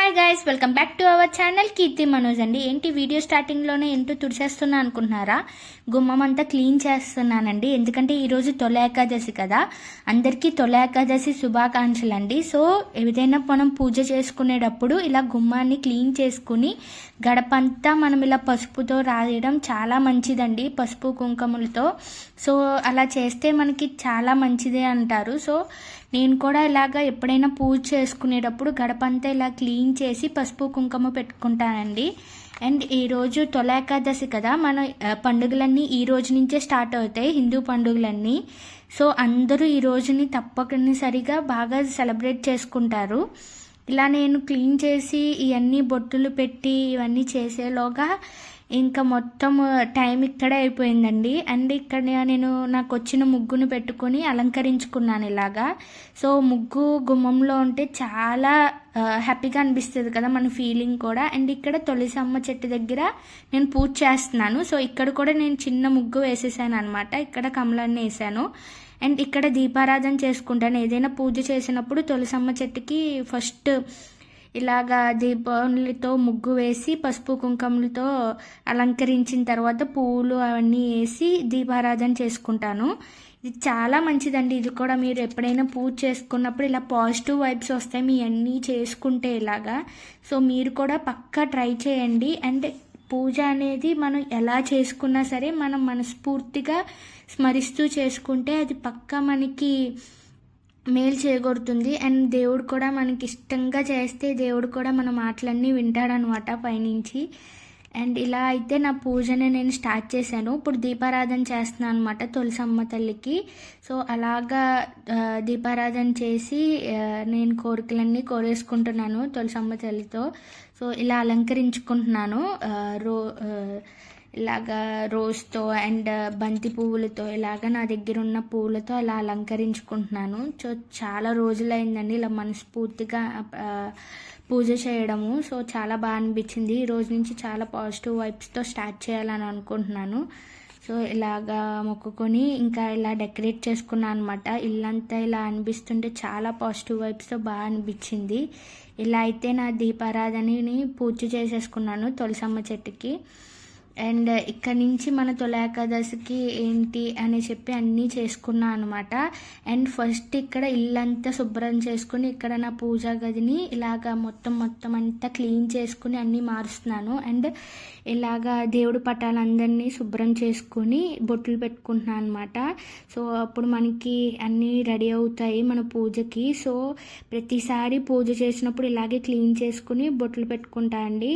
Hi guys welcome back to our channel Keerthi Manoj అండి. ఏంటి video స్టార్టింగ్లోనే ఏంటో తుడిచేస్తున్నా అనుకుంటున్నారా? గుమ్మం అంతా క్లీన్ చేస్తున్నానండి. ఎందుకంటే ఈరోజు తొల ఏకాదశి కదా. అందరికీ తొల ఏకాదశి శుభాకాంక్షలు అండి. సో ఏదైనా మనం పూజ చేసుకునేటప్పుడు ఇలా గుమ్మాన్ని క్లీన్ చేసుకుని గడపంతా మనం ఇలా పసుపుతో రాయడం చాలా మంచిదండి పసుపు కుంకుమలతో. సో అలా చేస్తే మనకి చాలా మంచిదే అంటారు. సో నేను కూడా ఇలాగ ఎప్పుడైనా పూజ చేసుకునేటప్పుడు గడపంతా ఇలా క్లీన్ చేసి పసుపు కుంకుమ పెట్టుకుంటానండి. అండ్ ఈరోజు తొలి ఏకాదశి కదా మన పండుగలన్నీ ఈ రోజు నుంచే స్టార్ట్ అవుతాయి హిందూ పండుగలన్నీ. సో అందరూ ఈ రోజుని తప్పనిసరిగా బాగా సెలబ్రేట్ చేసుకుంటారు. ఇలా నేను క్లీన్ చేసి ఇవన్నీ బొట్టులు పెట్టి ఇవన్నీ చేసేలోగా ఇంకా మొత్తం టైం ఇక్కడే అయిపోయిందండి. అండ్ ఇక్కడ నేను నాకు వచ్చిన ముగ్గును పెట్టుకొని అలంకరించుకున్నాను ఇలాగా. సో ముగ్గు గుమ్మంలో ఉంటే చాలా హ్యాపీగా అనిపిస్తుంది కదా మన ఫీలింగ్ కూడా. అండ్ ఇక్కడ తులసమ్మ చెట్టు దగ్గర నేను పూజ చేస్తున్నాను. సో ఇక్కడ కూడా నేను చిన్న ముగ్గు వేసేసాను అనమాట ఇక్కడ కమలాన్ని వేసాను. అండ్ ఇక్కడ దీపారాధన చేసుకుంటాను. ఏదైనా పూజ చేసినప్పుడు తులసమ్మ చెట్టుకి ఫస్ట్ ఇలాగా దీపావళితో ముగ్గు వేసి పసుపు కుంకుమలతో అలంకరించిన తర్వాత పువ్వులు అవన్నీ వేసి దీపారాధన చేసుకుంటాను. ఇది చాలా మంచిదండి. ఇది కూడా మీరు ఎప్పుడైనా పూజ చేసుకున్నప్పుడు ఇలా పాజిటివ్ వైబ్స్ వస్తాయి. మీ అన్నీ చేసుకుంటే ఇలాగా. సో మీరు కూడా పక్కా ట్రై చేయండి. అండ్ పూజ అనేది మనం ఎలా చేసుకున్నా సరే మనం మనస్ఫూర్తిగా స్మరిస్తూ చేసుకుంటే అది పక్కా మనకి మేలు చేయగొడుతుంది అండ్ దేవుడు కూడా మనకి ఇష్టంగా చేస్తే దేవుడు కూడా మన మాటలన్నీ వింటాడనమాట పైనుంచి. అండ్ ఇలా అయితే నా పూజని నేను స్టార్ట్ చేశాను. ఇప్పుడు దీపారాధన చేస్తున్నాను అనమాట తులసమ్మ తల్లికి. సో అలాగా దీపారాధన చేసి నేను కోరికలన్నీ కోరేసుకుంటున్నాను తులసమ్మ తల్లితో. సో ఇలా అలంకరించుకుంటున్నాను. రో ఇలాగా రోజ్తో అండ్ బంతి పువ్వులతో ఇలాగ నా దగ్గర ఉన్న పువ్వులతో అలా అలంకరించుకుంటున్నాను. సో చాలా రోజులైందండి ఇలా మనస్ఫూర్తిగా పూజ చేయడము. సో చాలా బాగా అనిపించింది. ఈ రోజు నుంచి చాలా పాజిటివ్ వైబ్స్తో స్టార్ట్ చేయాలని అనుకుంటున్నాను. సో ఇలాగా మొక్కుకొని ఇంకా ఇలా డెకరేట్ చేసుకున్నాను అనమాట ఇల్లంతా ఇలా అనిపిస్తుంటే చాలా పాజిటివ్ వైబ్స్తో బాగా అనిపించింది. ఇలా అయితే నా దీపారాధనని పూజ చేసేసుకున్నాను తులసమ్మ చెట్టుకి. అండ్ ఇక్కడ నుంచి మన తొలయాకాదశికి ఏంటి అని చెప్పి అన్నీ చేసుకున్నా అనమాట అండ్ ఫస్ట్ ఇక్కడ ఇల్లంతా శుభ్రం చేసుకుని ఇక్కడ నా పూజా గదిని ఇలాగా మొత్తం మొత్తం అంతా క్లీన్ చేసుకుని అన్నీ మారుస్తున్నాను. అండ్ ఇలాగా దేవుడు పటాలందరినీ శుభ్రం చేసుకుని బొట్లు పెట్టుకుంటున్నాను అనమాట సో అప్పుడు మనకి అన్నీ రెడీ అవుతాయి మన పూజకి. సో ప్రతిసారి పూజ చేసినప్పుడు ఇలాగే క్లీన్ చేసుకుని బొట్లు పెట్టుకుంటా అండి.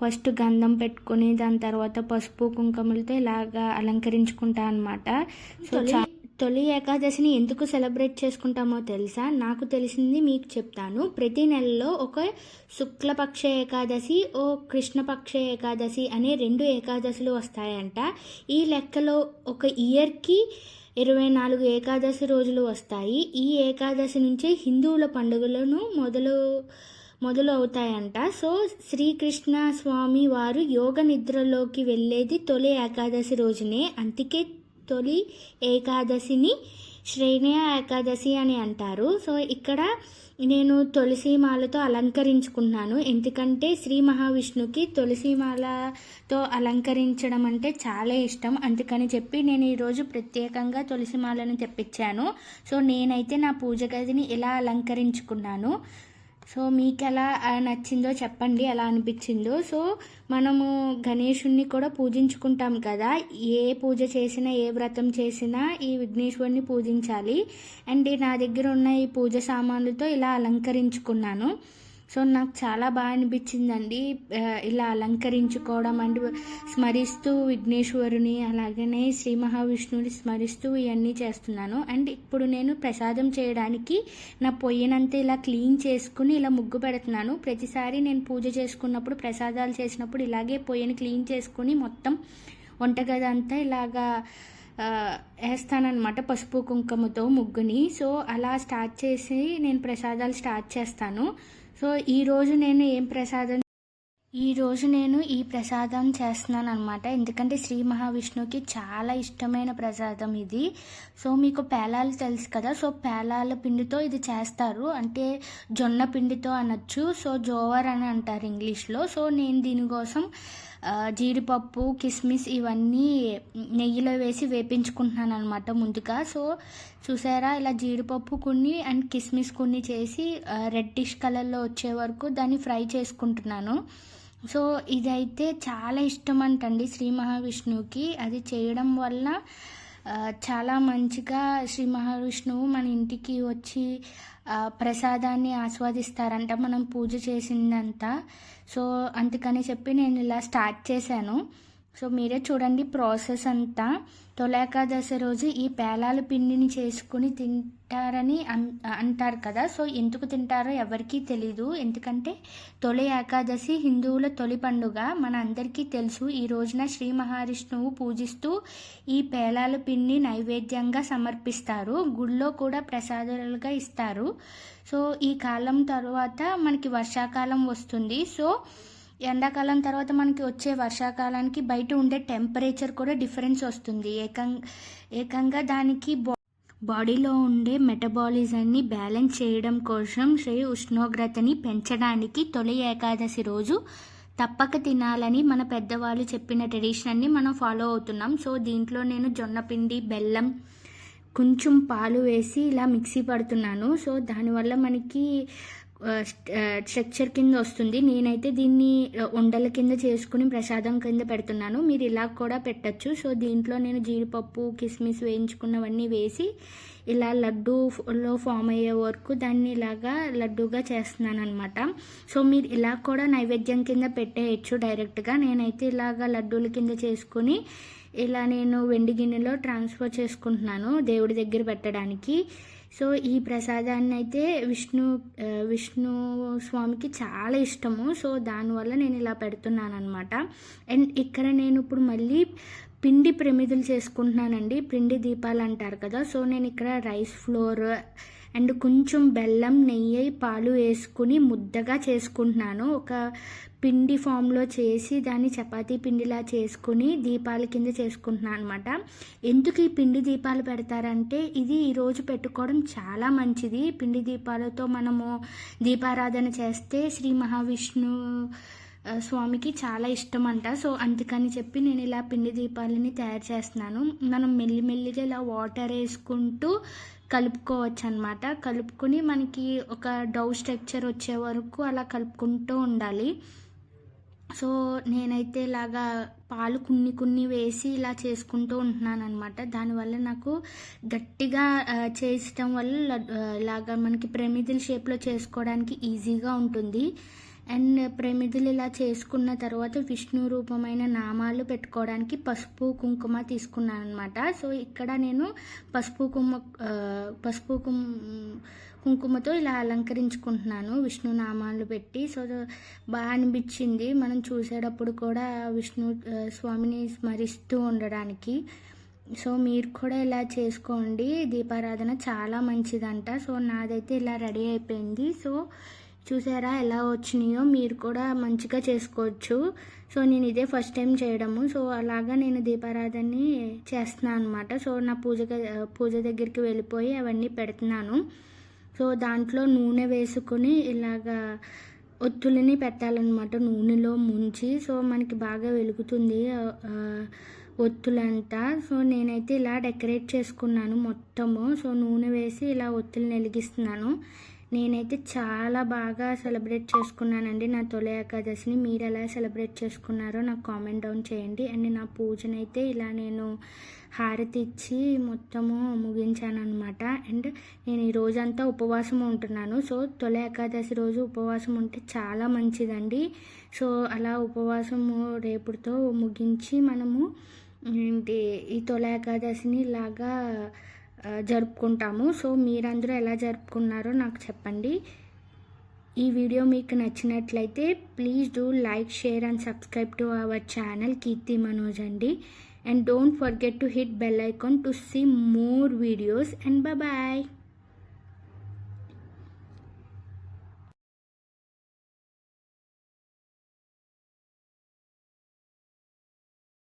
ఫస్ట్ గంధం పెట్టుకొని దాని తర్వాత పసుపు కుంకుమలతో ఇలాగా అలంకరించుకుంటా అనమాట సో తొలి ఏకాదశిని ఎందుకు సెలబ్రేట్ చేసుకుంటామో తెలుసా? నాకు తెలిసింది మీకు చెప్తాను. ప్రతి నెలలో ఒక శుక్లపక్ష ఏకాదశి ఓ కృష్ణపక్ష ఏకాదశి అనే రెండు ఏకాదశులు వస్తాయంట. ఈ లెక్కలో ఒక ఇయర్కి ఇరవై నాలుగు ఏకాదశి రోజులు వస్తాయి. ఈ ఏకాదశి నుంచే హిందువుల పండుగలను మొదలు మొదలవుతాయంట. సో శ్రీకృష్ణ స్వామి వారు యోగ నిద్రలోకి వెళ్ళేది తొలి ఏకాదశి రోజునే. అందుకే తొలి ఏకాదశిని శ్రేణయ ఏకాదశి అని అంటారు. సో ఇక్కడ నేను తులసిమాలతో అలంకరించుకున్నాను. ఎందుకంటే శ్రీ మహావిష్ణుకి తులసిమాలతో అలంకరించడం అంటే చాలా ఇష్టం. అందుకని చెప్పి నేను ఈరోజు ప్రత్యేకంగా తులసిమాలను తెప్పించాను. సో నేనైతే నా పూజ గదిని ఇలా అలంకరించుకున్నాను. సో మీకు ఎలా నచ్చిందో చెప్పండి ఎలా అనిపించిందో. సో మనము గణేషుణ్ణి కూడా పూజించుకుంటాం కదా. ఏ పూజ చేసినా ఏ వ్రతం చేసినా ఈ విఘ్నేశ్వరుని పూజించాలి. అండ్ నా దగ్గర ఉన్న ఈ పూజ సామాన్లతో ఇలా అలంకరించుకున్నాను. సో నాకు చాలా బాగా అనిపించిందండి. ఇలా అలంకరించుకోవడం అండ్ స్మరిస్తూ విఘ్నేశ్వరుని అలాగనే శ్రీ మహావిష్ణువుని స్మరిస్తూ ఇవన్నీ చేస్తున్నాను. అండ్ ఇప్పుడు నేను ప్రసాదం చేయడానికి నా పొయ్యినంతా ఇలా క్లీన్ చేసుకుని ఇలా ముగ్గు పెడుతున్నాను. ప్రతిసారి నేను పూజ చేసుకున్నప్పుడు ప్రసాదాలు చేసినప్పుడు ఇలాగే పొయ్యిని క్లీన్ చేసుకుని మొత్తం వంటగది అంతా ఇలాగా వేస్తానమాట పసుపు కుంకుమతో ముగ్గుని. సో అలా స్టార్ట్ చేసి నేను ప్రసాదాలు స్టార్ట్ చేస్తాను. సో ఈరోజు నేను ఏం ప్రసాదం ఈరోజు నేను ఈ ప్రసాదం చేస్తున్నాను అనమాట ఎందుకంటే శ్రీ మహావిష్ణువుకి చాలా ఇష్టమైన ప్రసాదం ఇది. సో మీకు పేలాలు తెలుసు కదా. సో పేలాల పిండితో ఇది చేస్తారు. అంటే జొన్న పిండితో అనొచ్చు. సో జోవర్ అని అంటారు ఇంగ్లీష్లో. సో నేను దీనికోసం జీడిపప్పు కిస్మిస్ ఇవన్నీ నెయ్యిలో వేసి వేపించుకుంటున్నాను అనమాట ముందుగా. సో చూసారా ఇలా జీడిపప్పు కొన్ని అండ్ కిస్మిస్ కొన్ని చేసి రెడ్డిష్ కలర్లో వచ్చే వరకు దాన్ని ఫ్రై చేసుకుంటున్నాను. సో ఇదైతే చాలా ఇష్టం అంటండి శ్రీ మహావిష్ణువుకి. అది చేయడం వల్ల చాలా మంచిగా శ్రీ మహావిష్ణువు మన ఇంటికి వచ్చి ప్రసాదాన్ని ఆస్వాదిస్తారంట. మనం పూజ చేసిందంతా. సో అందుకని చెప్పి నేను ఇలా స్టార్ట్ చేశాను. సో మీరే చూడండి ప్రాసెస్ అంతా. తొలి ఏకాదశి రోజు ఈ పేలాల పిండిని చేసుకుని తింటారని అంటారు కదా. సో ఎందుకు తింటారో ఎవరికీ తెలీదు. ఎందుకంటే తొలి ఏకాదశి హిందువుల తొలి పండుగ. మన అందరికీ తెలుసు ఈ రోజున శ్రీ మహావిష్ణువు పూజిస్తూ ఈ పేలాల పిండి నైవేద్యంగా సమర్పిస్తారు. గుళ్ళో కూడా ప్రసాదాలుగా ఇస్తారు. సో ఈ కాలం తర్వాత మనకి వర్షాకాలం వస్తుంది. సో ఎండాకాలం తర్వాత మనకి వచ్చే వర్షాకాలానికి బయట ఉండే టెంపరేచర్ కూడా డిఫరెన్స్ వస్తుంది. ఏకం ఏకంగా దానికి బా బాడీలో ఉండే మెటబాలిజాన్ని బ్యాలెన్స్ చేయడం కోసం శ్రీ ఉష్ణోగ్రతని పెంచడానికి తొలి ఏకాదశి రోజు తప్పక తినాలని మన పెద్దవాళ్ళు చెప్పిన ట్రెడిషన్ని మనం ఫాలో అవుతున్నాం. సో దీంట్లో నేను జొన్నపిండి బెల్లం కొంచెం పాలు వేసి ఇలా మిక్సీ పడుతున్నాను. సో దానివల్ల మనకి స్ట్రక్చర్ కింద వస్తుంది. నేనైతే దీన్ని ఉండల కింద చేసుకుని ప్రసాదం కింద పెడుతున్నాను. మీరు ఇలా కూడా పెట్టచ్చు. సో దీంట్లో నేను జీడిపప్పు కిస్మిస్ వేయించుకున్నవన్నీ వేసి ఇలా లడ్డూలో ఫామ్ అయ్యే వరకు దాన్ని ఇలాగా లడ్డూగా చేస్తున్నాను అనమాట సో మీరు ఇలా కూడా నైవేద్యం కింద పెట్టేయచ్చు డైరెక్ట్గా. నేనైతే ఇలాగా లడ్డూల కింద చేసుకుని ఇలా నేను వెండి గిన్నెలో ట్రాన్స్ఫర్ చేసుకుంటున్నాను దేవుడి దగ్గర పెట్టడానికి. సో ఈ ప్రసాదాన్ని అయితే విష్ణు విష్ణు స్వామికి చాలా ఇష్టము. సో దానివల్ల నేను ఇలా పెడుతున్నాను అనమాట అండ్ ఇక్కడ నేను ఇప్పుడు మళ్ళీ పిండి ప్రమిదలు చేసుకుంటున్నానండి. పిండి దీపాలు అంటారు కదా. సో నేను ఇక్కడ రైస్ ఫ్లోర్ అండ్ కొంచెం బెల్లం నెయ్యి పాలు వేసుకుని ముద్దగా చేసుకుంటున్నాను. ఒక పిండి ఫామ్లో చేసి దాన్ని చపాతీ పిండిలా చేసుకుని దీపాల కింద చేసుకుంటున్నాను అనమాట ఎందుకు ఈ పిండి దీపాలు పెడతారంటే ఇది ఈరోజు పెట్టుకోవడం చాలా మంచిది. పిండి దీపాలతో మనము దీపారాధన చేస్తే శ్రీ మహావిష్ణు స్వామికి చాలా ఇష్టం అంట. సో అందుకని చెప్పి నేను ఇలా పిండి దీపాలని తయారు చేస్తున్నాను. మనం మెల్లిమెల్లిగా ఇలా వాటర్ వేసుకుంటూ కలుపుకోవచ్చు అనమాట కలుపుకొని మనకి ఒక డౌ స్ట్రక్చర్ వచ్చే వరకు అలా కలుపుకుంటూ ఉండాలి. సో నేనైతే ఇలాగా పాలు కొన్ని కొన్ని వేసి ఇలా చేసుకుంటూ ఉంటున్నాను అనమాట దానివల్ల నాకు గట్టిగా ఆ, చేసటం వల్ల ఇలాగా మనకి ప్రమిదిల షేప్లో చేసుకోవడానికి ఈజీగా ఉంటుంది. అండ్ ప్రమిదులు ఇలా చేసుకున్న తర్వాత విష్ణు రూపమైన నామాలు పెట్టుకోవడానికి పసుపు కుంకుమ తీసుకున్నాను అనమాట సో ఇక్కడ నేను పసుపు కుమ్మ పసుపు కుం కుంకుమతో ఇలా అలంకరించుకుంటున్నాను. విష్ణు నామాలు పెట్టి. సో బాగా అనిపించింది. మనం చూసేటప్పుడు కూడా విష్ణు స్వామిని స్మరిస్తూ ఉండడానికి. సో మీరు కూడా ఇలా చేసుకోండి. దీపారాధన చాలా మంచిదంట. సో నాదైతే ఇలా రెడీ అయిపోయింది. సో చూసారా ఎలా వచ్చినాయో మీరు కూడా మంచిగా చేసుకోవచ్చు. సో నేను ఇదే ఫస్ట్ టైం చేయడము. సో అలాగా నేను దీపారాధనని చేస్తున్నాను అనమాట సో నా పూజ పూజ దగ్గరికి వెళ్ళిపోయి అవన్నీ పెడుతున్నాను. సో దాంట్లో నూనె వేసుకొని ఇలాగా ఒత్తులని పెట్టాలన్నమాట. నూనెలో ముంచి. సో మనకి బాగా వెలుగుతుంది ఒత్తులంతా. సో నేనైతే ఇలా డెకరేట్ చేసుకున్నాను మొత్తము. సో నూనె వేసి ఇలా ఒత్తులు వెలిగిస్తున్నాను నేనైతే చాలా బాగా సెలబ్రేట్ చేసుకున్నానండి నా తొలి ఏకాదశిని. మీరు ఎలా సెలబ్రేట్ చేసుకున్నారో నాకు కామెంట్ డౌన్ చేయండి. అండ్ నా పూజనైతే ఇలా నేను హారతి ఇచ్చి మొత్తము ముగించాను అనమాట అండ్ నేను ఈ రోజంతా ఉపవాసం ఉంటున్నాను. సో తొలి ఏకాదశి రోజు ఉపవాసం ఉంటే చాలా మంచిదండి. సో అలా ఉపవాసము రేపుతో ముగించి మనము ఏంటి ఈ తొలి ఏకాదశిని ఇలాగా జరుపుకుంటాము. సో మీరందరూ ఎలా జరుపుకున్నారో నాకు చెప్పండి. ఈ వీడియో మీకు నచ్చినట్లయితే please do like share and subscribe to our channel Keerthi Manoj అండి. And don't forget to hit bell icon to see more videos. And bye